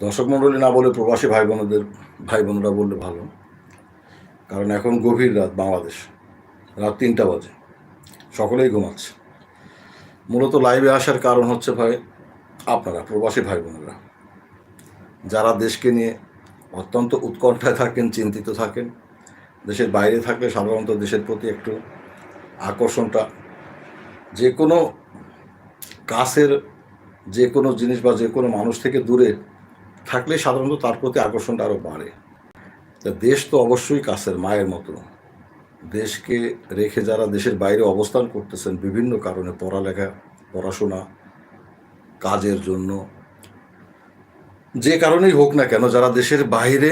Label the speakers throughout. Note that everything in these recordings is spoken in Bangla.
Speaker 1: দর্শক মণ্ডলী না বলে প্রবাসী ভাই বোনদের ভাই বোনরা বললে ভালো। কারণ এখন গভীর রাত বাংলাদেশ। রাত তিনটা বাজে। সকলেই ঘুমাচ্ছে। মূলত লাইভে আসার কারণ হচ্ছে ভাই, আপনারা, প্রবাসী ভাই বোনেরা যারা দেশকে নিয়ে অত্যন্ত উৎকণ্ঠায় থাকেন, চিন্তিত থাকেন, দেশের বাইরে থাকলে সাধারণত দেশের প্রতি একটু আকর্ষণটা যে কোনো কাছের যে কোনো জিনিস বা যে কোনো মানুষ থেকে দূরে থাকলে সাধারণত তার প্রতি আকর্ষণটা আরও বাড়ে। তা দেশ তো অবশ্যই কাছের মায়ের মতো। দেশকে রেখে যারা দেশের বাইরে অবস্থান করতেছেন বিভিন্ন কারণে, পড়ালেখা, পড়াশোনা, কাজের জন্য, যে কারণেই হোক না কেন, যারা দেশের বাইরে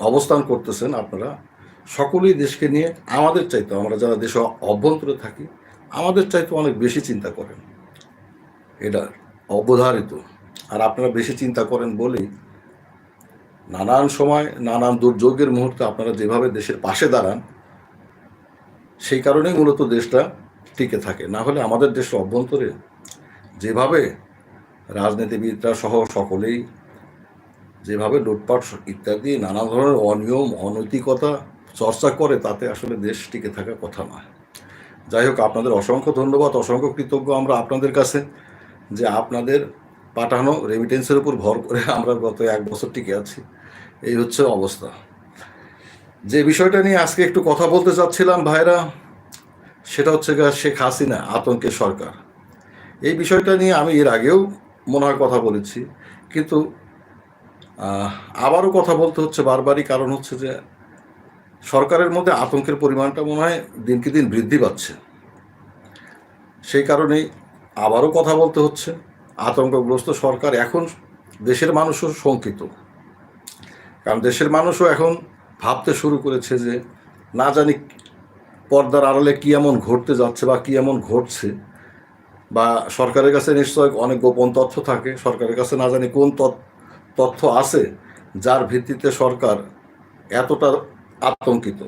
Speaker 1: অবস্থান করতেছেন আপনারা, সকলেই দেশকে নিয়ে আমাদের চাইতো আমরা যারা দেশে অভ্যন্তরে থাকি, আমাদের চাইতে অনেক বেশি চিন্তা করেন। এটা অবধারিত। আর আপনারা বেশি চিন্তা করেন বলেই নানান সময়, নানান দুর্যোগের মুহূর্তে আপনারা যেভাবে দেশের পাশে দাঁড়ান, সেই কারণেই মূলত দেশটা টিকে থাকে। না হলে আমাদের দেশের অভ্যন্তরে যেভাবে রাজনীতিবিদরা সহ সকলেই যেভাবে লুটপাট ইত্যাদি নানা ধরনের অনিয়ম, অনৈতিকতা চর্চা করে, তাতে আসলে দেশ টিকে থাকার কথা নয়। যাই হোক, আপনাদের অসংখ্য ধন্যবাদ, অসংখ্য কৃতজ্ঞ আমরা আপনাদের কাছে যে আপনাদের পাঠানো রেমিটেন্সের উপর ভর করে আমরা গত এক বছর টিকে আছি। এই হচ্ছে অবস্থা। যে বিষয়টা নিয়ে আজকে একটু কথা বলতে চাচ্ছিলাম ভাইরা, সেটা হচ্ছে শেখ হাসিনা আতঙ্কের সরকার। এই বিষয়টা নিয়ে আমি এর আগেও মনে হয় কথা বলেছি, কিন্তু আবারও কথা বলতে হচ্ছে বারবারই, কারণ হচ্ছে যে সরকারের মধ্যে আতঙ্কের পরিমাণটা মনে হয় দিনকে দিন বৃদ্ধি পাচ্ছে। সেই কারণেই আবারও কথা বলতে হচ্ছে। আতঙ্কগ্রস্ত সরকার এখন দেশের মানুষও শঙ্কিত। কারণ দেশের মানুষও এখন ভাবতে শুরু করেছে যে, না জানি পর্দার আড়ালে কী এমন ঘটতে যাচ্ছে বা কি এমন ঘটছে। বা সরকারের কাছে নিশ্চয় অনেক গোপন তথ্য থাকে, সরকারের কাছে না জানি কোন তথ্য আছে যার ভিত্তিতে সরকার এতটা আতঙ্কিত।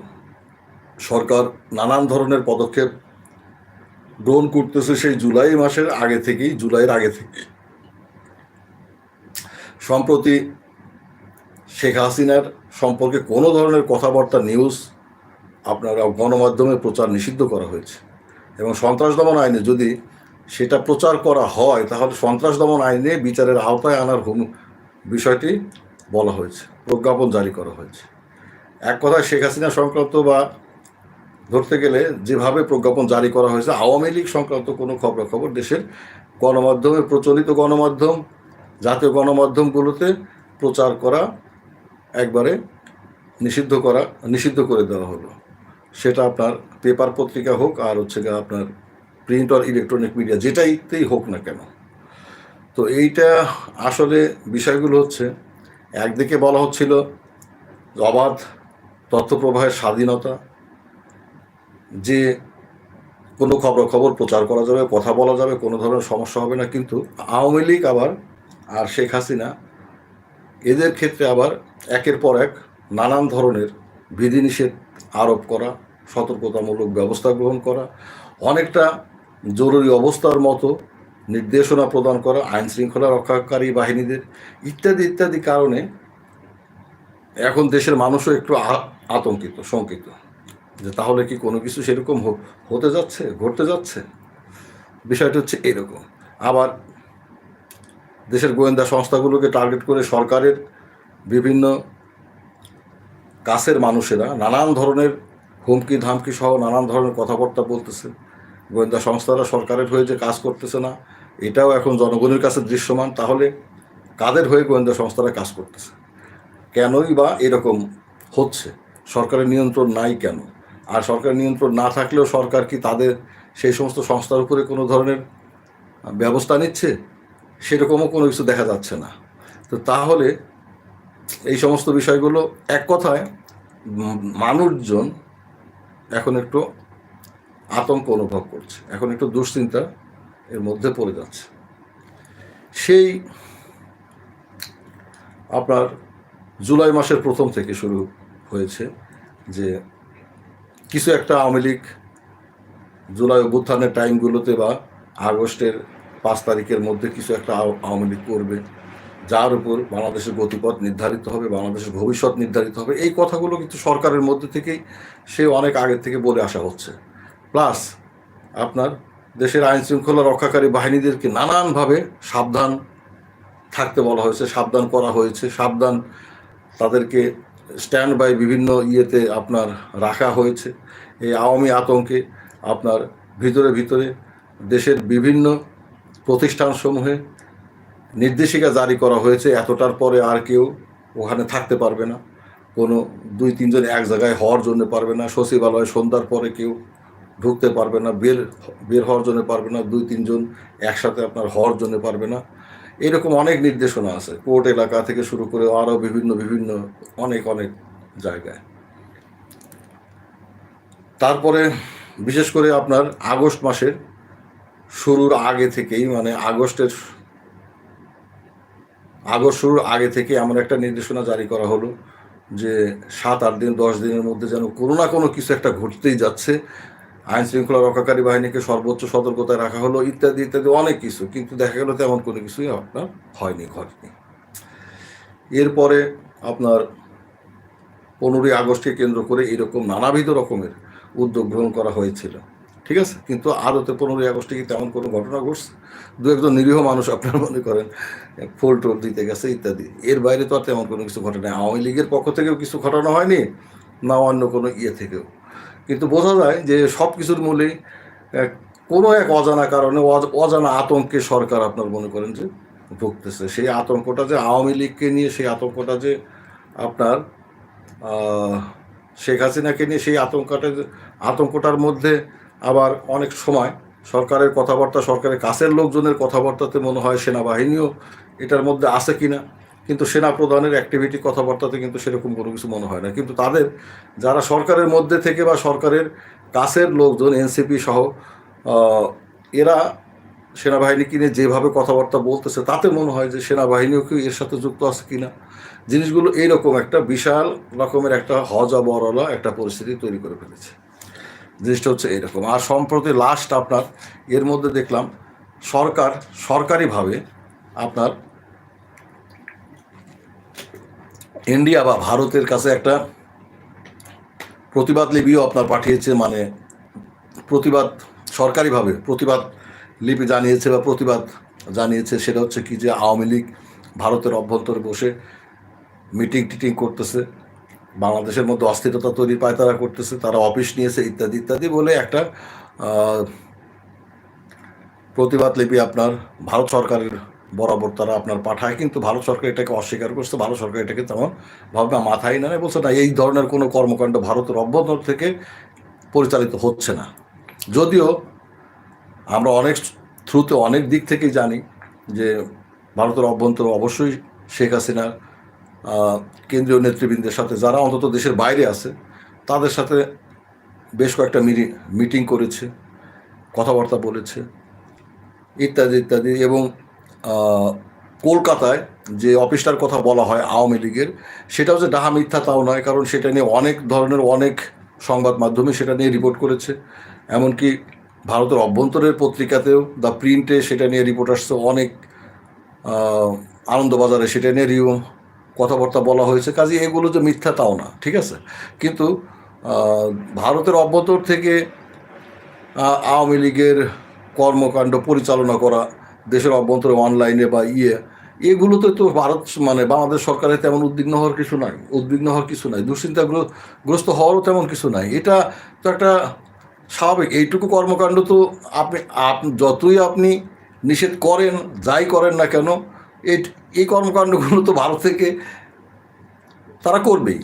Speaker 1: সরকার নানান ধরনের পদক্ষেপ গ্রহণ করতেছে সেই জুলাই মাসের আগে থেকেই, জুলাইয়ের আগে থেকে সম্প্রতি শেখ হাসিনার সম্পর্কে কোনো ধরনের কথাবার্তা নিউজ আপনারা গণমাধ্যমে প্রচার নিষিদ্ধ করা হয়েছে। এবং সন্ত্রাস দমন আইনে যদি সেটা প্রচার করা হয়, তাহলে সন্ত্রাস দমন আইনে বিচারের আওতায় আনার হুম, বিষয়টি বলা হয়েছে, প্রজ্ঞাপন জারি করা হয়েছে। এক কথায় শেখ হাসিনা সংক্রান্ত বা ধরতে গেলে যেভাবে প্রজ্ঞাপন জারি করা হয়েছে, আওয়ামী লীগ সংক্রান্ত কোনো খবরাখবর দেশের গণমাধ্যমে প্রচলিত গণমাধ্যম, জাতীয় গণমাধ্যমগুলোতে প্রচার করা একবারে নিষিদ্ধ করা, নিষিদ্ধ করে দেওয়া হলো। সেটা আপনার পেপার পত্রিকা হোক আর হচ্ছে আপনার প্রিন্ট আর ইলেকট্রনিক মিডিয়া, যেটাইতেই হোক না কেন। তো এইটা আসলে বিষয়গুলো হচ্ছে, একদিকে বলা হচ্ছিল অবাধ তথ্য প্রবাহের স্বাধীনতা যে কোনো খবর খবর প্রচার করা যাবে, কথা বলা যাবে, কোনো ধরনের সমস্যা হবে না, কিন্তু আওয়ামী লীগ আবার আর শেখ হাসিনা, এদের ক্ষেত্রে আবার একের পর এক নানান ধরনের বিধিনিষেধ আরোপ করা, সতর্কতামূলক ব্যবস্থা গ্রহণ করা, অনেকটা জরুরি অবস্থার মতো নির্দেশনা প্রদান করা, আইন শৃঙ্খলা রক্ষাকারী বাহিনীদের ইত্যাদি ইত্যাদি কারণে এখন দেশের মানুষও একটু আতঙ্কিত, শঙ্কিত। যে তাহলে কি কোনো কিছু সেরকম হতে যাচ্ছে, ঘটতে যাচ্ছে? বিষয়টা হচ্ছে এরকম। আবার দেশের গোয়েন্দা সংস্থাগুলোকে টার্গেট করে সরকারের বিভিন্ন কাছের মানুষেরা নানান ধরনের হুমকি ধামকি সহ নানান ধরনের কথাবার্তা বলতেছে। গোয়েন্দা সংস্থারা সরকারের হয়ে যে কাজ করতেছে না, এটাও এখন জনগণের কাছে দৃশ্যমান। তাহলে কাদের হয়ে গোয়েন্দা সংস্থারা কাজ করতেছে? কেনই বা এরকম হচ্ছে? সরকারের নিয়ন্ত্রণ নাই কেন? আর সরকার নিয়ন্ত্রণ না থাকলেও সরকার কি তাদের সেই সমস্ত সংস্থার উপরে কোনো ধরনের ব্যবস্থা নিচ্ছে? সেরকমও কোনো কিছু দেখা যাচ্ছে না। তো তাহলে এই সমস্ত বিষয়গুলো এক কথায় মানুষজন এখন একটু আতঙ্ক অনুভব করছে। এখন একটু দুশ্চিন্তা এর মধ্যে পড়ে যাচ্ছে। সেই আপনার জুলাই মাসের প্রথম থেকে শুরু হয়েছে যে কিছু একটা আওয়ামী লীগ জুলাই অভ্যুত্থানের টাইমগুলোতে বা আগস্টের পাঁচ তারিখের মধ্যে কিছু একটা আও- আওয়ামী লীগ করবে, যার উপর বাংলাদেশের গতিপথ নির্ধারিত হবে, বাংলাদেশের ভবিষ্যৎ নির্ধারিত হবে, এই কথাগুলো কিন্তু সরকারের মধ্যে থেকেই সে অনেক আগে থেকে বলে আসা হচ্ছে। প্লাস আপনার দেশের আইন শৃঙ্খলা রক্ষাকারী বাহিনীদেরকে নানানভাবে সাবধান থাকতে বলা হয়েছে, সাবধান করা হয়েছে, সাবধান তাদেরকে স্ট্যান্ড বাই বিভিন্ন ইয়েতে আপনার রাখা হয়েছে। এই আওয়ামী আতঙ্কে আপনার ভিতরে ভিতরে দেশের বিভিন্ন প্রতিষ্ঠানসমূহে নির্দেশিকা জারি করা হয়েছে। এতটার পরে আর কেউ ওখানে থাকতে পারবে না। কোনো দুই, তিনজন এক জায়গায় হওয়ার জন্য পারবে না। সচিবালয় সন্ধ্যার পরে কেউ ঢুকতে পারবে না। বের বের হওয়ার জন্য পারবে না। দুই, তিনজন একসাথে আপনার হওয়ার জন্য পারবে না। এরকম অনেক নির্দেশনা আছে। কোর্ট এলাকা থেকে শুরু করে আরও বিভিন্ন বিভিন্ন, অনেক অনেক জায়গায়। তারপরে বিশেষ করে আপনার আগস্ট মাসের শুরুর আগে থেকেই মানে আগস্টের আগস্ট শুরুর আগে থেকে এমন একটা নির্দেশনা জারি করা হলো যে সাত, আট দিন, দশ দিনের মধ্যে যেন কোনো না কোনো কিছু একটা ঘটতেই যাচ্ছে। আইন শৃঙ্খলা রক্ষাকারী বাহিনীকে সর্বোচ্চ সতর্কতায় রাখা হলো, ইত্যাদি ইত্যাদি অনেক কিছু। কিন্তু দেখা গেল তেমন কোনো কিছুই আপনার হয়নি, ঘটেনি। এরপরে আপনার পনেরোই আগস্টকে কেন্দ্র করে এরকম নানাবিধ রকমের উদ্যোগ গ্রহণ করা হয়েছিল। ঠিক আছে? কিন্তু আদতে পনেরোই আগস্টে কি তেমন কোনো ঘটনা ঘটছে? দু একজন নিরীহ মানুষ আপনারা মনে করেন ফুল টোল দিতে গেছে, ইত্যাদি। এর বাইরে তো আর তেমন কোনো কিছু ঘটে নাই। আওয়ামী লীগের পক্ষ থেকেও কিছু ঘটানো হয়নি, না অন্য কোনো ইয়ে থেকেও। কিন্তু বোঝা যায় যে সব কিছুর এক কোনো এক অজানা কারণে, অজ- অজানা আতঙ্কে সরকার আপনার মনে করেন যে ভুগতেছে। সেই আতঙ্কটা যে আওয়ামী লীগকে নিয়ে, সেই আতঙ্কটা যে আপনার শেখ হাসিনাকে নিয়ে, সেই আতঙ্কটা আতঙ্কটার মধ্যে আবার অনেক সময় সরকারের কথাবার্তা, সরকারের কাছের লোকজনের কথাবার্তাতে মনে হয় সেনাবাহিনীও এটার মধ্যে আছে কিনা। কিন্তু সেনা প্রধানের অ্যাক্টিভিটি কথাবার্তাতে কিন্তু সেরকম কোনো কিছু মনে হয় না। কিন্তু তাদের যারা সরকারের মধ্যে থেকে বা সরকারের কাছের লোকজন এনসিপি সহ এরা সেনাবাহিনী কিনে যেভাবে কথাবার্তা বলতেছে, তাতে মনে হয় যে সেনাবাহিনীও কি এর সাথে যুক্ত আছে কিনা। জিনিসগুলো এইরকম একটা বিশাল রকমের একটা হজা বরলা একটা পরিস্থিতি তৈরি করে ফেলেছে। জিনিসটা হচ্ছে এরকম। আর সম্প্রতি লাস্ট আপনার, এর মধ্যে দেখলাম, সরকার, সরকারিভাবে আপনার ইন্ডিয়া বা ভারতের কাছে একটা প্রতিবাদ লিপিও আপনার পাঠিয়েছে মানে প্রতিবাদ, সরকারিভাবে প্রতিবাদ লিপি জানিয়েছে বা প্রতিবাদ জানিয়েছে, সেটা হচ্ছে কি যে আওয়ামী লীগ ভারতের অভ্যন্তরে বসে মিটিং টিটিং করতেছে, বাংলাদেশের মধ্যে অস্থিরতা তৈরির পায়তারা করতেছে, তারা অফিস নিয়েছে, ইত্যাদি ইত্যাদি বলে একটা প্রতিবাদ লিপি আপনার ভারত সরকারের বরাবর তারা আপনার পাঠায়, কিন্তু ভারত সরকার এটাকে অস্বীকার করছে ভারত সরকার এটাকে তেমন ভাবে মাথায় না, বলছে না, এই ধরনের কোনো কর্মকাণ্ড ভারতের অভ্যন্তর থেকে পরিচালিত হচ্ছে না। যদিও আমরা অনেক থ্রুতে অনেক দিক থেকেই জানি যে ভারতের অভ্যন্তর অবশ্যই শেখ হাসিনার কেন্দ্রীয় নেতৃবৃন্দের সাথে, যারা অন্তত দেশের বাইরে আছে, তাদের সাথে বেশ কয়েকটা মিটিং করেছে, কথাবার্তা বলেছে, ইত্যাদি ইত্যাদি, এবং কলকাতায় যে অফিসটার কথা বলা হয় আওয়ামী লীগের, সেটাও যে ডাহা মিথ্যা তাও নয়, কারণ সেটা নিয়ে অনেক ধরনের অনেক সংবাদ মাধ্যমে সেটা নিয়ে রিপোর্ট করেছে। এমনকি ভারতের অভ্যন্তরের পত্রিকাতেও দ্য প্রিন্টে সেটা নিয়ে রিপোর্ট আসছে, অনেক আনন্দবাজারে সেটা নিয়ে রিও, কথাবার্তা বলা হয়েছে। কাজে এগুলো যে মিথ্যা তাও না, ঠিক আছে? কিন্তু ভারতের অভ্যন্তর থেকে আওয়ামী লীগের কর্মকাণ্ড পরিচালনা করা দেশের অভ্যন্তরে অনলাইনে বা ইয়ে এগুলোতে তো ভারত মানে বাংলাদেশ সরকারের তেমন উদ্বিগ্ন হওয়ার কিছু নাই, উদ্বিগ্ন হওয়ার কিছু নাই দুশ্চিন্তাগ্রস্ত হওয়ারও তেমন কিছু নাই। এটা তো একটা স্বাভাবিক, এইটুকু কর্মকাণ্ড তো আপনি, আপ- যতই আপনি নিষেধ করেন, যাই করেন না কেন এই এই কর্মকাণ্ডগুলো তো ভারত থেকে তারা করবেই।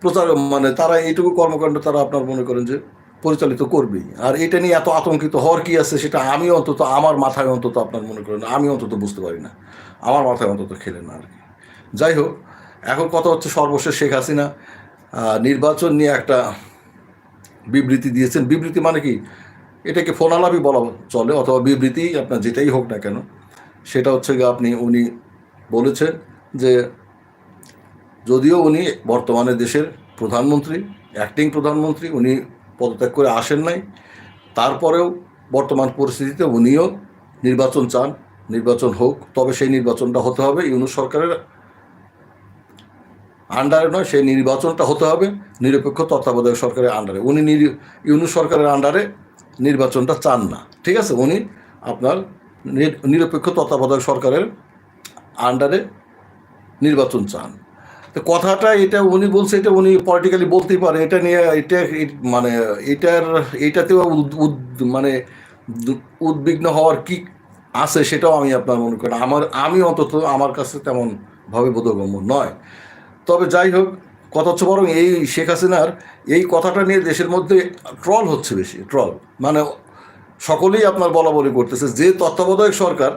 Speaker 1: প্রচার মানে তারা এইটুকু কর্মকাণ্ড তারা আপনার মনে করেন যে পরিচালিত করবেই আর এটা নিয়ে এত আতঙ্কিত হওয়ার কি আছে সেটা আমি অন্তত, আমার মাথায় অন্তত আপনার মনে করেন, আমি অন্তত বুঝতে পারি না। আমার মাথায় অন্তত খেলে না আর কি। যাই হোক, এখন কথা হচ্ছে সর্বশেষ শেখ হাসিনা নির্বাচন নিয়ে একটা বিবৃতি দিয়েছেন। বিবৃতি মানে কি? এটাকে ফোনালাপি বলা চলে, অথবা বিবৃতি আপনার যেটাই হোক না কেন। সেটা হচ্ছে গিয়ে আপনি, উনি বলেছেন যে যদিও উনি বর্তমানে দেশের প্রধানমন্ত্রী অ্যাক্টিং প্রধানমন্ত্রী, উনি পদত্যাগ করে আসেন নাই। তারপরেও বর্তমান পরিস্থিতিতে উনিও নির্বাচন চান, নির্বাচন হোক, তবে সেই নির্বাচনটা হতে হবে ইউনুস সরকারের। আন্ডারে নয়, সেই নির্বাচনটা হতে হবে নিরপেক্ষ তত্ত্বাবধায়ক সরকারের আন্ডারে। উনি ইউনুস সরকারের আন্ডারে নির্বাচনটা চান না। ঠিক আছে? উনি আপনার নির- নিরপেক্ষ তত্ত্বাবধায়ক সরকারের আন্ডারে নির্বাচন চান। তো কথাটা এটা উনি বলছে, এটা উনি পলিটিক্যালি বলতেই পারে। এটা নিয়ে এটা মানে এটার, এটাতেও মানে উদ্বিগ্ন হওয়ার কি আছে সেটাও আমি আপনার মনে করি আমার, আমি অন্তত আমার কাছে তেমন ভাবে বোধগম্য নয়। তবে যাই হোক, কথা হচ্ছে বরং এই শেখ হাসিনার এই কথাটা নিয়ে দেশের মধ্যে ট্রল হচ্ছে বেশি, ট্রল। মানে সকলেই আপনার বলা বলি করতেছে। যে তত্ত্বাবধায়ক সরকার,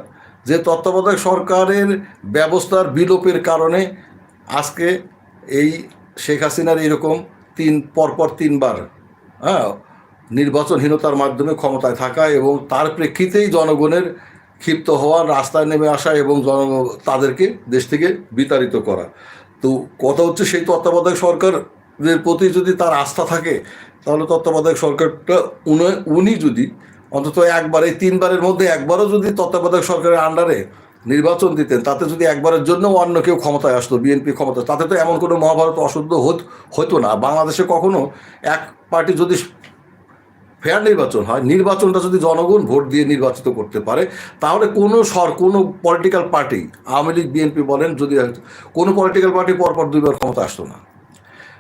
Speaker 1: যে তত্ত্বাবধায়ক সরকারের ব্যবস্থার বিলোপের কারণে আজকে এই শেখ হাসিনার এরকম তিন, পরপর তিনবার হ্যাঁ নির্বাচনহীনতার মাধ্যমে ক্ষমতায় থাকা এবং তার প্রেক্ষিতেই জনগণের ক্ষিপ্ত হওয়া, রাস্তায় নেমে আসা এবং জন, তাদেরকে দেশ থেকে বিতাড়িত করা। তো কথা হচ্ছে সেই তত্ত্বাবধায়ক সরকারের প্রতি যদি তার আস্থা থাকে, তাহলে তত্ত্বাবধায়ক সরকারটা উনি উনি যদি অন্তত একবার এই তিনবারের মধ্যে একবারও যদি তত্ত্বাবধায়ক সরকারের আন্ডারে নির্বাচন দিতেন, তাতে যদি একবারের জন্য অন্য কেউ ক্ষমতায় আসতো বিএনপি ক্ষমতা, তাতে তো এমন কোনো মহাভারত অশুদ্ধ হত, হতো না। বাংলাদেশে কখনো এক পার্টি যদি ফেয়ার নির্বাচন হয়, নির্বাচনটা যদি জনগণ ভোট দিয়ে নির্বাচিত করতে পারে, তাহলে কোনো সর, কোনো political party Awami League BNP বলেন, যদি কোনো পলিটিক্যাল পার্টি পরপর দুইবার ক্ষমতা আসতো না।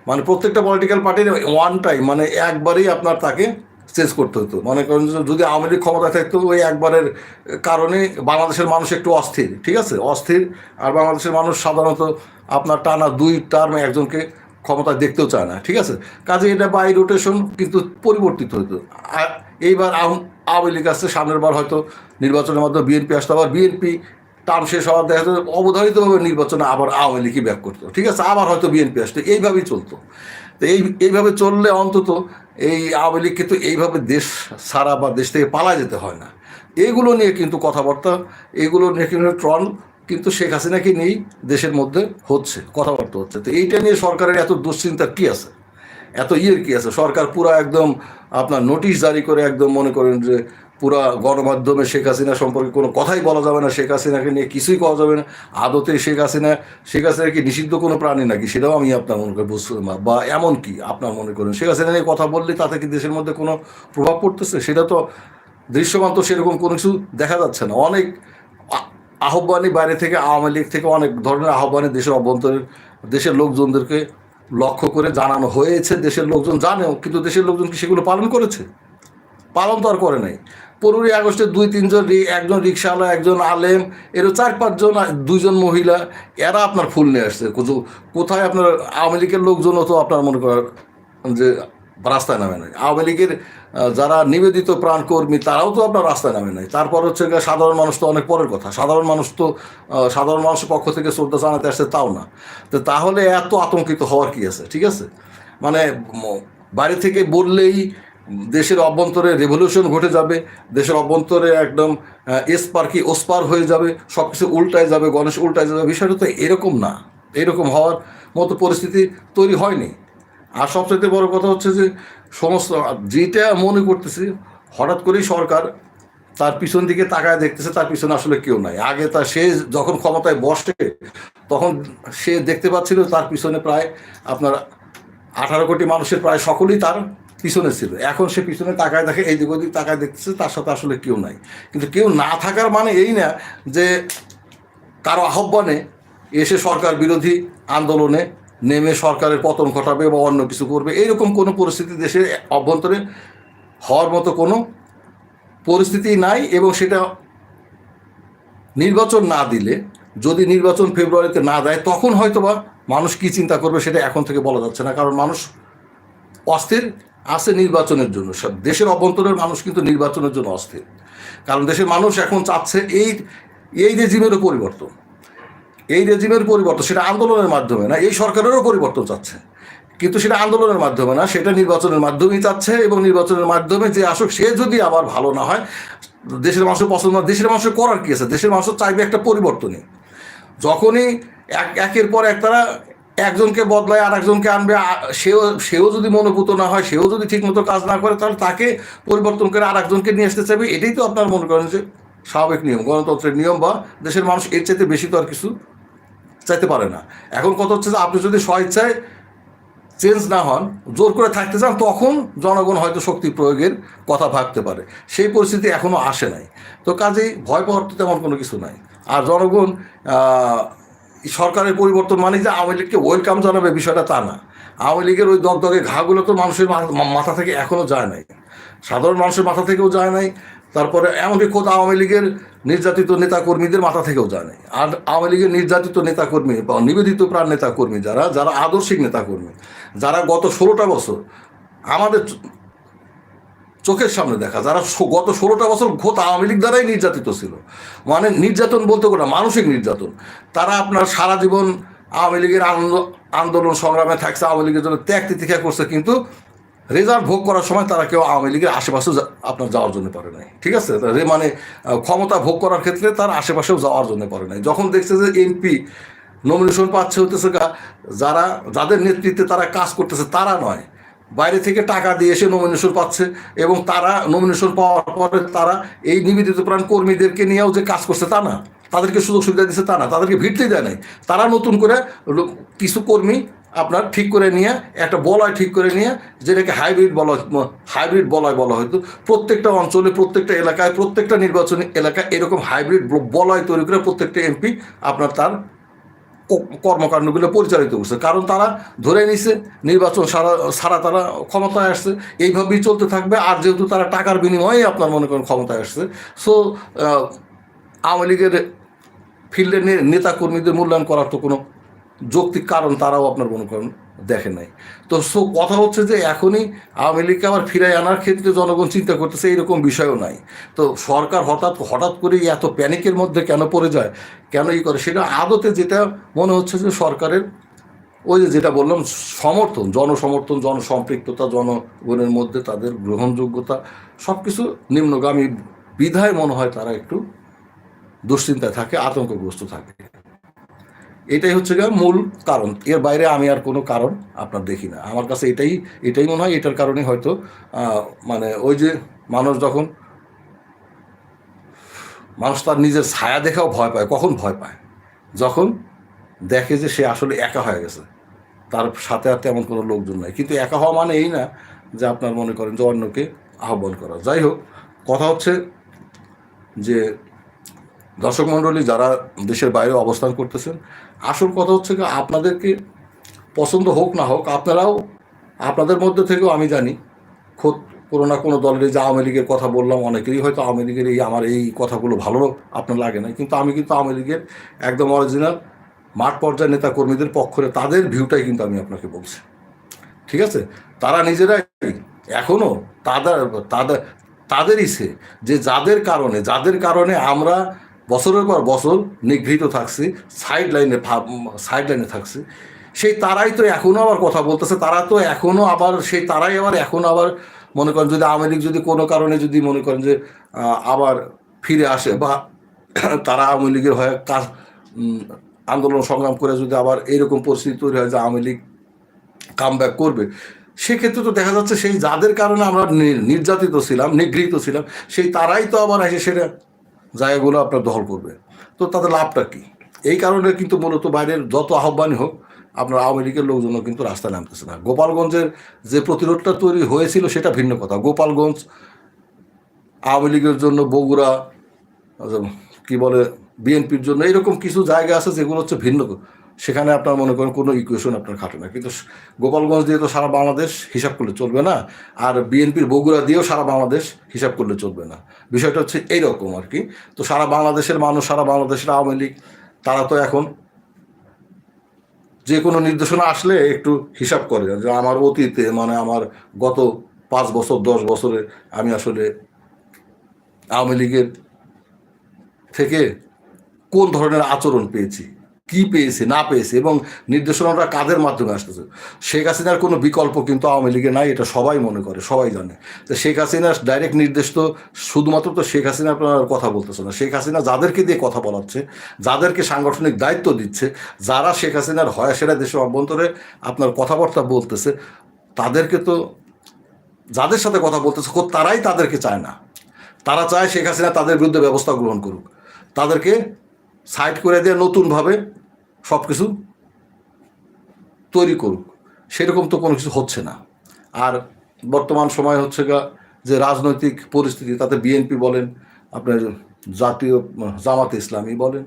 Speaker 1: মানে প্রত্যেকটা পলিটিক্যাল পার্টির ওয়ান টাইম মানে একবারেই আপনার তাকে চেঞ্জ করতে হতো। মনে করেন যদি আওয়ামী লীগ ক্ষমতায় থাকতো, ওই একবারের কারণে বাংলাদেশের মানুষ একটু অস্থির, ঠিক আছে? অস্থির। আর বাংলাদেশের মানুষ সাধারণত আপনার টানা দুই টার্ম একজনকে ক্ষমতায় দেখতেও চায় না, ঠিক আছে? কাজে এটা বাই রোটেশন কিন্তু পরিবর্তিত হতো। আর এইবার আওয়াম- লীগ আসছে, সামনের বার হয়তো নির্বাচনের মাধ্যমে বিএনপি আসতো, আবার বিএনপি টার্ম শেষ হওয়ার দেখা যেত অবধারিতভাবে নির্বাচনে আবার আওয়ামী লীগই ব্যাক করতো, ঠিক আছে? আবার হয়তো বিএনপি আসতো, এইভাবেই চলতো। তো এই, এইভাবে চললে অন্তত এই আওয়ামী লীগকে তো এইভাবে দেশ সারা বা দেশ থেকে পালা যেতে হয় না। এইগুলো নিয়ে কিন্তু কথাবার্তা, এগুলো নিয়ে কিন্তু ট্রল কিন্তু শেখ হাসিনাকে নিয়েই দেশের মধ্যে হচ্ছে, কথাবার্তা হচ্ছে। তো এইটা নিয়ে সরকারের এত দুশ্চিন্তা কী আছে? এত ইয়ের কী আছে? সরকার পুরো একদম আপনার নোটিশ জারি করে একদম মনে করেন যে পুরা গণমাধ্যমে শেখ হাসিনা সম্পর্কে কোনো কথাই বলা যাবে না। শেখ হাসিনাকে নিয়ে কিছুই করা যাবে না। আদতে শেখ হাসিনা শেখ হাসিনা কি নিষিদ্ধ কোনো প্রাণী নাকি? সেটাও আমি আপনার মনে করি বুঝতে না। বা এমন কি আপনার মনে করেন? শেখ হাসিনা নিয়ে কথা বললে তাতে কি দেশের মধ্যে কোনো প্রভাব পড়তেছে? সেটা তো দৃশ্যমান তো সেরকম কোনো কিছু দেখা যাচ্ছে না। অনেক আ- আহ্বানী বাইরে থেকে, আওয়ামী লীগ থেকে অনেক ধরনের আহ্বানে দেশের অভ্যন্তরের দেশের লোকজনদেরকে লক্ষ্য করে জানানো হয়েছে। দেশের লোকজন জানেও, কিন্তু দেশের লোকজন কি সেগুলো পালন করেছে? পালন তো আর করে নাই। পনেরোই আগস্টে দুই, তিনজন একজন রিক্সাওয়ালা একজন আলেম, এরও চার, পাঁচজন, দুইজন মহিলা, এরা আপনার ফুল নিয়ে আসছে। কোথায় আপনার আওয়ামী লীগের লোকজনও তো আপনার মনে করেন যে রাস্তায় নামে নাই। আওয়ামী লীগের যারা নিবেদিত প্রাণকর্মী, তারাও তো আপনার রাস্তায় নামে নাই। তারপর হচ্ছে সাধারণ মানুষ তো অনেক পরের কথা। সাধারণ মানুষ তো সাধারণ মানুষের পক্ষ থেকে শ্রদ্ধা জানাতে আসছে তাও না। তো তাহলে এত আতঙ্কিত হওয়ার কি আছে? ঠিক আছে? মানে বাইরে থেকে বললেই দেশের অভ্যন্তরে রেভলিউশন ঘটে যাবে, দেশের অভ্যন্তরে একদম এসপার কি ওসপার হয়ে যাবে সব কিছু উল্টায় যাবে, গণেশ উল্টায় যাবে, বিষয়টা তো এরকম না। এরকম হওয়ার মতো পরিস্থিতি তৈরি হয়নি। আর সবচেয়ে বড় কথা হচ্ছে যে, সমস্ত, যেটা মনে করতেছি, হঠাৎ করেই সরকার তার পিছন দিকে তাকায় দেখতেছে, তার পিছনে আসলে কেউ নাই। আগে তার সে যখন ক্ষমতায় বসে, তখন সে দেখতে পাচ্ছিল তার পিছনে প্রায় আপনার আঠারো কোটি মানুষের প্রায় সকলেই তার পিছনে ছিল। এখন সে পিছনে তাকায় দেখে এই দিক ওদিক তাকায় দেখতেছে, তার সাথে আসলে কেউ নাই। কিন্তু কেউ না থাকার মানে এই না যে কারও আহ্বানে এসে সরকার বিরোধী আন্দোলনে নেমে সরকারের পতন ঘটাবে বা অন্য কিছু করবে, এইরকম কোনো পরিস্থিতি দেশের অভ্যন্তরে হওয়ার মতো কোনো পরিস্থিতি নাই এবং সেটা নির্বাচন না দিলে, যদি নির্বাচন ফেব্রুয়ারিতে না দেয়, তখন হয়তোবা মানুষ কি চিন্তা করবে সেটা এখন থেকে বলা যাচ্ছে না। কারণ মানুষ অস্থির আছে নির্বাচনের জন্য। দেশের অভ্যন্তরের মানুষ কিন্তু নির্বাচনের জন্য অস্থির। কারণ দেশের মানুষ এখন চাচ্ছে এই এই রেজিমেরও পরিবর্তন। এই রেজিমের পরিবর্তন, সেটা আন্দোলনের মাধ্যমে না, এই সরকারেরও পরিবর্তন চাচ্ছে। কিন্তু সেটা আন্দোলনের মাধ্যমে না, সেটা নির্বাচনের মাধ্যমেই চাচ্ছে এবং নির্বাচনের মাধ্যমে যে আসুক, সে যদি আবার ভালো না হয়, দেশের মানুষের পছন্দ না, দেশের মানুষের করার কি আছে? দেশের মানুষ চাইবে একটা পরিবর্তনই। যখনই এক, একের পর এক তারা একজনকে বদলায় আর একজনকে আনবে সেও সেও যদি মনোভূত না হয়, সেও যদি ঠিকমতো কাজ না করে, তাহলে তাকে পরিবর্তন করে আর একজনকে নিয়ে আসতে চাইবে। এটাই তো আপনার মনে করেন যে স্বাভাবিক নিয়ম, গণতন্ত্রের নিয়ম বা দেশের মানুষ এর চাইতে বেশি তো আর কিছু চাইতে পারে না। এখন কথা হচ্ছে যে আপনি যদি স্বেচ্ছায় চেঞ্জ না হন, জোর করে থাকতে চান, তখন জনগণ হয়তো শক্তি প্রয়োগের কথা ভাবতে পারে। সেই পরিস্থিতি এখনও আসে নাই। তো কাজেই ভয় পাওয়ার তো তেমন কোনো কিছু নাই। আর জনগণ সরকারের পরিবর্তন মানে যে আওয়ামী লীগকে ওয়েলকাম জানাবে বিষয়টা তা না। আওয়ামী লীগের ওই দগদগে ঘাগুলো তো মানুষের মাথা থেকে এখনও যায় নাই। সাধারণ মানুষের মাথা থেকেও যায় নাই। তারপরে এমনকি খোদ আওয়ামী লীগের নির্যাতিত নেতাকর্মীদের মাথা থেকেও যায় নাই। আর আওয়ামী লীগের নির্যাতিত নেতাকর্মী বা নিবেদিত প্রাণ নেতাকর্মী যারা যারা আদর্শিক নেতাকর্মী, যারা গত ষোলোটা বছর আমাদের চোখের সামনে দেখা। যারা গত ষোলোটা বছর খোদ আওয়ামী লীগ দ্বারাই নির্যাতিত ছিল। মানে নির্যাতন বলতে কোনো মানসিক নির্যাতন। তারা আপনার সারা জীবন আওয়ামী লীগের আনন্দ, আন্দোলন সংগ্রামে থাকছে, আওয়ামী লীগের জন্য ত্যাগ তিতিক্ষা করছে, কিন্তু রেজাল্ট ভোগ করার সময় তারা কেউ আওয়ামী লীগের আশেপাশেও আপনার যাওয়ার জন্য পারে নাই। ঠিক আছে? মানে ক্ষমতা ভোগ করার ক্ষেত্রে তার আশেপাশেও যাওয়ার জন্য পারে নাই। যখন দেখছে যে এমপি নমিনেশন পাচ্ছে হতেছে যারা যাদের নেতৃত্বে তারা কাজ করতেছে, তারা নয়। বাইরে থেকে টাকা দিয়ে এসে নমিনেশন পাচ্ছে এবং তারা নমিনেশন পাওয়ার পরে তারা এই নিবেদিত প্রাণ কর্মীদেরকে নিয়েও যে কাজ করছে তা না। তাদেরকে সুযোগ সুবিধা দিচ্ছে তা না। তাদেরকে ভিড়তে দেয় নাই। তারা নতুন করে কিছু কর্মী আপনার ঠিক করে নিয়ে, একটা বলয় ঠিক করে নিয়ে, যেটাকে হাইব্রিড বলা হাইব্রিড বলয় বলা হয়তো প্রত্যেকটা অঞ্চলে, প্রত্যেকটা এলাকায়, প্রত্যেকটা নির্বাচনী এলাকায় এরকম হাইব্রিড বলয় তৈরি করে প্রত্যেকটা এমপি আপনার তার কর্মকাণ্ডগুলো পরিচালিত করছে। কারণ তারা ধরে নিছে, নির্বাচন সারা সারা তারা ক্ষমতায় আসছে। এইভাবেই চলতে থাকবে। আর যেহেতু তারা টাকার বিনিময়ে আপনার মনে করেন ক্ষমতায় আসছে সো আওয়ামী লীগের ফিল্ডের নেতাকর্মীদের মূল্যায়ন করার তো কোনো যৌক্তিক কারণ তারাও আপনার মনে করেন দেখে নাই। তো সো কথা হচ্ছে যে এখনই আওয়ামী লীগকে আবার ফিরাই আনার ক্ষেত্রে জনগণ চিন্তা করতেছে এরকম বিষয়ও নাই। তো সরকার হঠাৎ হঠাৎ করেই এত প্যানিকের মধ্যে কেন পড়ে যায়, কেন ই করে, সেটা আদতে যেটা মনে হচ্ছে যে সরকারের ওই যে যেটা বললাম, সমর্থন, জনসমর্থন, জনসম্পৃক্ততা, জনগণের মধ্যে তাদের গ্রহণযোগ্যতা সব কিছু নিম্নগামী বিধায় মনে হয় তারা একটু দুশ্চিন্তায় থাকে, আতঙ্কগ্রস্ত থাকে। এটাই হচ্ছে গিয়ে মূল কারণ। এর বাইরে আমি আর কোনো কারণ আপনার দেখি না। আমার কাছে এটাই এটাই মনে হয়, এটার কারণে হয়তো মানে ওই যে মানুষ যখন, মানুষ তার নিজের ছায়া দেখেও ভয় পায়, কখন ভয় পায়? যখন দেখে যে সে আসলে একা হয়ে গেছে। তার সাথে আর তেমন কোনো লোকজন নাই। কিন্তু একা হওয়া মানে এই না যে আপনার মনে করেন যে অন্যকে আহ্বান করা। যাই হোক, কথা হচ্ছে যে দর্শক মণ্ডলী, যারা দেশের বাইরে অবস্থান করতেছেন, আসল কথা হচ্ছে কি আপনাদেরকে পছন্দ হোক না হোক, আপনারাও আপনাদের মধ্যে থেকেও আমি জানি, খোদ কোনো না কোনো দলের যে আওয়ামী লীগের কথা বললাম, অনেকেরই হয়তো আওয়ামী লীগের এই আমার এই কথাগুলো ভালো আপনার লাগে না কিন্তু আমি কিন্তু আওয়ামী লীগের একদম অরিজিনাল মাঠ পর্যায়ের নেতা কর্মীদের পক্ষে তাদের ভিউটাই কিন্তু আমি আপনাকে বলছি। ঠিক আছে? তারা নিজেরাই এখনও তাদের তাদের, তাদেরই সে, যে যাদের কারণে যাদের কারণে আমরা বছরের পর বছর নিগৃহীত থাকছি সাইড লাইনে সাইড লাইনে থাকছি। সেই তারাই তো এখনও আবার কথা বলতেছে, তারা তো এখনও আবার, সেই তারাই আবার এখনও আবার মনে করেন যদি আওয়ামী যদি কোনো কারণে যদি মনে করেন যে আবার ফিরে আসে বা তারা আওয়ামী লীগের হয়ে কাজ আন্দোলন সংগ্রাম করে যদি আবার এইরকম পরিস্থিতি তৈরি হয় যে আওয়ামী লীগ কাম ব্যাক করবে, সেক্ষেত্রে তো দেখা যাচ্ছে সেই যাদের কারণে আমরা নির্যাতিত ছিলাম, নিগৃহীত ছিলাম, সেই তারাই তো আবার এসে সেটা জায়গাগুলো আপনার দখল করবে তো তাদের লাভটা কি? এই কারণে কিন্তু মূলত বাইরের যত আহ্বানই হোক আপনার আওয়ামী লীগের লোকজনও কিন্তু রাস্তায় নামতেছে না। গোপালগঞ্জের যে প্রতিরোধটা তৈরি হয়েছিল সেটা ভিন্ন কথা। গোপালগঞ্জ আওয়ামী লীগের জন্য বগুড়া আচ্ছা, কি বলে বিএনপির জন্য এরকম কিছু জায়গা আছে যেগুলো হচ্ছে ভিন্ন। সেখানে আপনার মনে করেন কোনো ইকুয়েশন আপনার খাটে না। কিন্তু গোপালগঞ্জ দিয়ে তো সারা বাংলাদেশ হিসাব করলে চলবে না, আর বিএনপির বগুড়া দিয়েও সারা বাংলাদেশ হিসাব করলে চলবে না। বিষয়টা হচ্ছে এইরকম আর কি। তো সারা বাংলাদেশের মানুষ, সারা বাংলাদেশের আওয়ামী লীগ, তারা তো এখন যে কোনো নির্দেশনা আসলে একটু হিসাব করে। যে আমার অতীতে মানে আমার গত পাঁচ বছর, দশ বছরে আমি আসলে আওয়ামী লীগের থেকে কোন ধরনের আচরণ পেয়েছি? কি পেয়েছে, না পেয়েছে এবং নির্দেশনাটা কাদের মাধ্যমে আসতেছে? শেখ হাসিনার কোনো বিকল্প কিন্তু আওয়ামী লীগে নাই, এটা সবাই মনে করে, সবাই জানে। তো শেখ হাসিনার ডাইরেক্ট নির্দেশ তো শুধুমাত্র তো শেখ হাসিনা আপনার কথা বলতেছে না। শেখ হাসিনা যাদেরকে দিয়ে কথা বলাচ্ছে, যাদেরকে সাংগঠনিক দায়িত্ব দিচ্ছে, যারা শেখ হাসিনার হয় সেরা দেশের অভ্যন্তরে আপনার কথাবার্তা বলতেছে, তাদেরকে তো যাদের সাথে কথা বলতেছে তারাই তাদেরকে চায় না। তারা চায় শেখ হাসিনা তাদের বিরুদ্ধে ব্যবস্থা গ্রহণ করুক। তাদেরকে সাইড করে দিয়ে নতুনভাবে সব কিছু তৈরি করুক। সেরকম তো কোনো কিছু হচ্ছে না। আর বর্তমান সময় হচ্ছে গা যে রাজনৈতিক পরিস্থিতি, তাতে বিএনপি বলেন, আপনার জাতীয় জামাতে ইসলামী বলেন,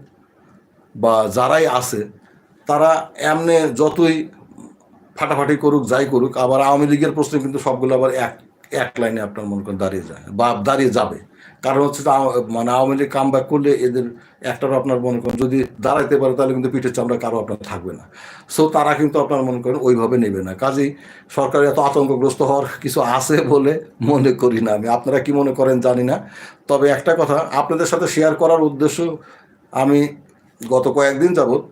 Speaker 1: বা যারাই আছে, তারা এমনে যতই ফাটাফাটি করুক, যাই করুক, আবার আওয়ামী লীগের প্রশ্নে কিন্তু সবগুলো আবার এক এক লাইনে আপনার মনে করেন দাঁড়িয়ে যায়, বা দাঁড়িয়ে যাবে। কারণ হচ্ছে মানে আওয়ামী লীগ কাম ব্যাক করলে এদের একটারও আপনার মনে করেন, যদি দাঁড়াইতে পারে তাহলে কিন্তু পিঠের চামড়া কারও আপনার থাকবে না। সো তারা কিন্তু আপনার মনে করেন ওইভাবে নেবে না। কাজেই সরকার এত আতঙ্কগ্রস্ত হওয়ার কিছু আছে বলে মনে করি না আমি। আপনারা কি মনে করেন জানি না। তবে একটা কথা, আপনাদের সাথে শেয়ার করার উদ্দেশ্য আমি গত কয়েকদিন যাবত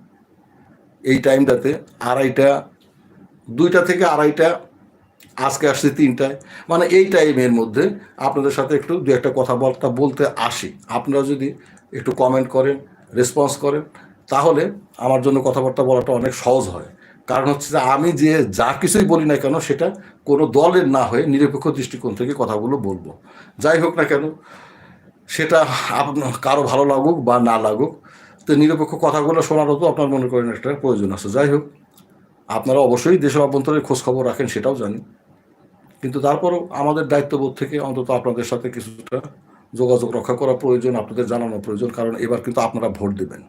Speaker 1: এই টাইমটাতে আড়াইটা, দুইটা থেকে আড়াইটা আজকে আসছে তিনটায়। মানে এই টাইমের মধ্যে আপনাদের সাথে একটু দু একটা কথাবার্তা বলতে আসি। আপনারা যদি একটু কমেন্ট করেন রেসপন্স করেন, তাহলে আমার জন্য কথাবার্তা বলাটা অনেক সহজ হয়। কারণ হচ্ছে যে আমি যে যা কিছুই বলি না কেন, সেটা কোনো দলের না হয়ে নিরপেক্ষ দৃষ্টিকোণ থেকে কথাগুলো বলব। যাই হোক না কেন, সেটা আপনার কারও ভালো লাগুক বা না লাগুক, তো নিরপেক্ষ কথাগুলো শোনারও তো আপনার মনে করেন একটা প্রয়োজন আছে। যাই হোক, আপনারা অবশ্যই দেশের অভ্যন্তরে খোঁজ খবর রাখেন, সেটাও জানি। কিন্তু তারপরও আমাদের দায়িত্ববোধ থেকে অন্তত আপনাদের সাথে কিছুটা যোগাযোগ রক্ষা করা প্রয়োজন, আপনাদের জানানো প্রয়োজন, কারণ এবার কিন্তু আপনারা ভোট দেবেন।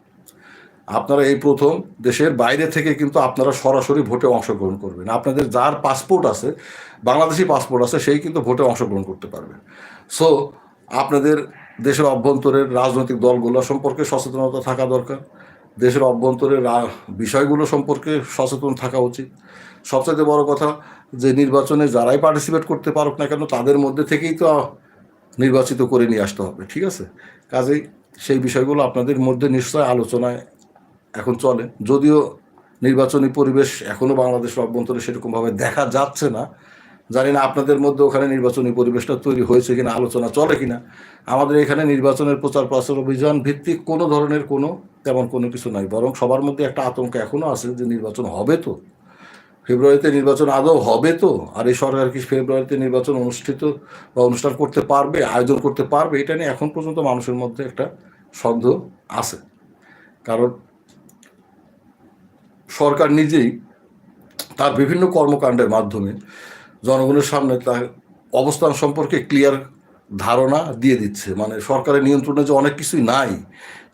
Speaker 1: আপনারা এই প্রথম দেশের বাইরে থেকে কিন্তু আপনারা সরাসরি ভোটে অংশগ্রহণ করবেন। আপনাদের যার পাসপোর্ট আছে, বাংলাদেশি পাসপোর্ট আছে, সেই কিন্তু ভোটে অংশগ্রহণ করতে পারবে সো আপনাদের দেশের অভ্যন্তরের রাজনৈতিক দলগুলো সম্পর্কে সচেতনতা থাকা দরকার। দেশের অভ্যন্তরের বিষয়গুলো সম্পর্কে সচেতন থাকা উচিত। সবচেয়ে বড় কথা যে নির্বাচনে যারাই পার্টিসিপেট করতে পারুক না কেন, তাদের মধ্যে থেকেই তো নির্বাচিত করে নিয়ে আসতে হবে, ঠিক আছে? কাজেই সেই বিষয়গুলো আপনাদের মধ্যে নিশ্চয় আলোচনায় এখন চলে। যদিও নির্বাচনী পরিবেশ এখনও বাংলাদেশের অভ্যন্তরে সেরকমভাবে দেখা যাচ্ছে না। জানি না আপনাদের মধ্যে ওখানে নির্বাচনী পরিবেশটা তৈরি হয়েছে কিনা, আলোচনা চলে কিনা। আমাদের এখানে নির্বাচনের প্রচার প্রচার অভিযান ভিত্তিক কোনো ধরনের কোনো তেমন কোনো কিছু নাই। বরং সবার মধ্যে একটা আতঙ্ক এখনও আছে যে নির্বাচন হবে তো। ফেব্রুয়ারিতে নির্বাচন আদৌ হবে তো? আর এই সরকার কি ফেব্রুয়ারিতে নির্বাচন অনুষ্ঠিত বা অনুষ্ঠান করতে পারবে, আয়োজন করতে পারবে? এটা নিয়ে এখন পর্যন্ত মানুষের মধ্যে একটা সন্দেহ আছে। কারণ সরকার নিজেই তার বিভিন্ন কর্মকাণ্ডের মাধ্যমে জনগণের সামনে তার অবস্থান সম্পর্কে ক্লিয়ার ধারণা দিয়ে দিচ্ছে। মানে সরকারের নিয়ন্ত্রণে যে অনেক কিছুই নাই,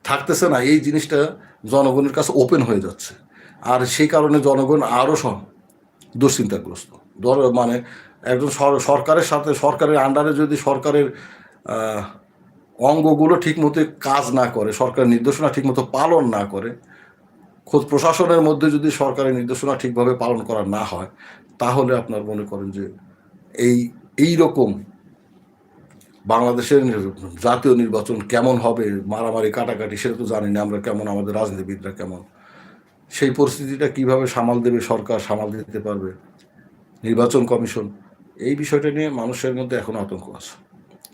Speaker 1: থাকতেছে না, এই জিনিসটা জনগণের কাছে ওপেন হয়ে যাচ্ছে। আর সেই কারণে জনগণ আরও দুশ্চিন্তাগ্রস্ত। ধর মানে একজন সরকারের সাথে, সরকারের আন্ডারে যদি সরকারের অঙ্গগুলো ঠিকমতো কাজ না করে, সরকারের নির্দেশনা ঠিকমতো পালন না করে, খোদ প্রশাসনের মধ্যে যদি সরকারের নির্দেশনা ঠিকভাবে পালন করা না হয়, তাহলে আপনার মনে করেন যে এই এই রকম বাংলাদেশের জাতীয় নির্বাচন কেমন হবে, মারামারি, কাটাকাটি, সেটা তো জানি না আমরা কেমন, আমাদের রাজনীতিবিদরা কেমন। সেই পরিস্থিতিটা কীভাবে সামাল দেবে সরকার, সামাল দিতে পারবে? নির্বাচন কমিশন, এই বিষয়টা নিয়ে মানুষের মধ্যে এখনও আতঙ্ক আছে।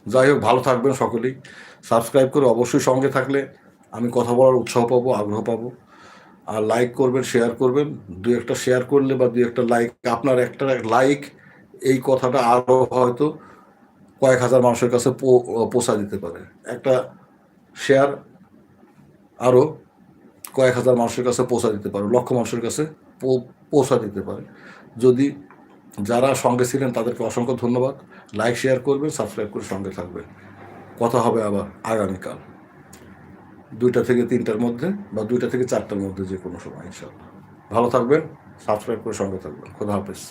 Speaker 1: যাই হোক, ভালো থাকবেন সকলেই। সাবস্ক্রাইব করে অবশ্যই সঙ্গে থাকলে আমি কথা বলার উৎসাহ পাবো, আগ্রহ পাবো। আর লাইক করবেন, শেয়ার করবেন। দু একটা শেয়ার করলে বা দু একটা লাইক, আপনার একটা লাইক এই কথাটা আরও হয়তো কয়েক হাজার মানুষের কাছে পো- পৌঁছা দিতে পারে। একটা শেয়ার আরও কয়েক হাজার মানুষের কাছে পৌঁছা দিতে পারে, লক্ষ মানুষের কাছে পৌঁছা দিতে পারে। যদি যারা সঙ্গে ছিলেন তাদেরকে অসংখ্য ধন্যবাদ। লাইক শেয়ার করবেন সাবস্ক্রাইব করে সঙ্গে থাকবেন। কথা হবে আবার আগামীকাল। দুইটা থেকে তিনটার মধ্যে বা দুইটা থেকে চারটার মধ্যে যে কোনো সময় ইনশাল্লাহ ভালো থাকবেন সাবস্ক্রাইব করে সঙ্গে থাকবেন। খোদা হাফেজ।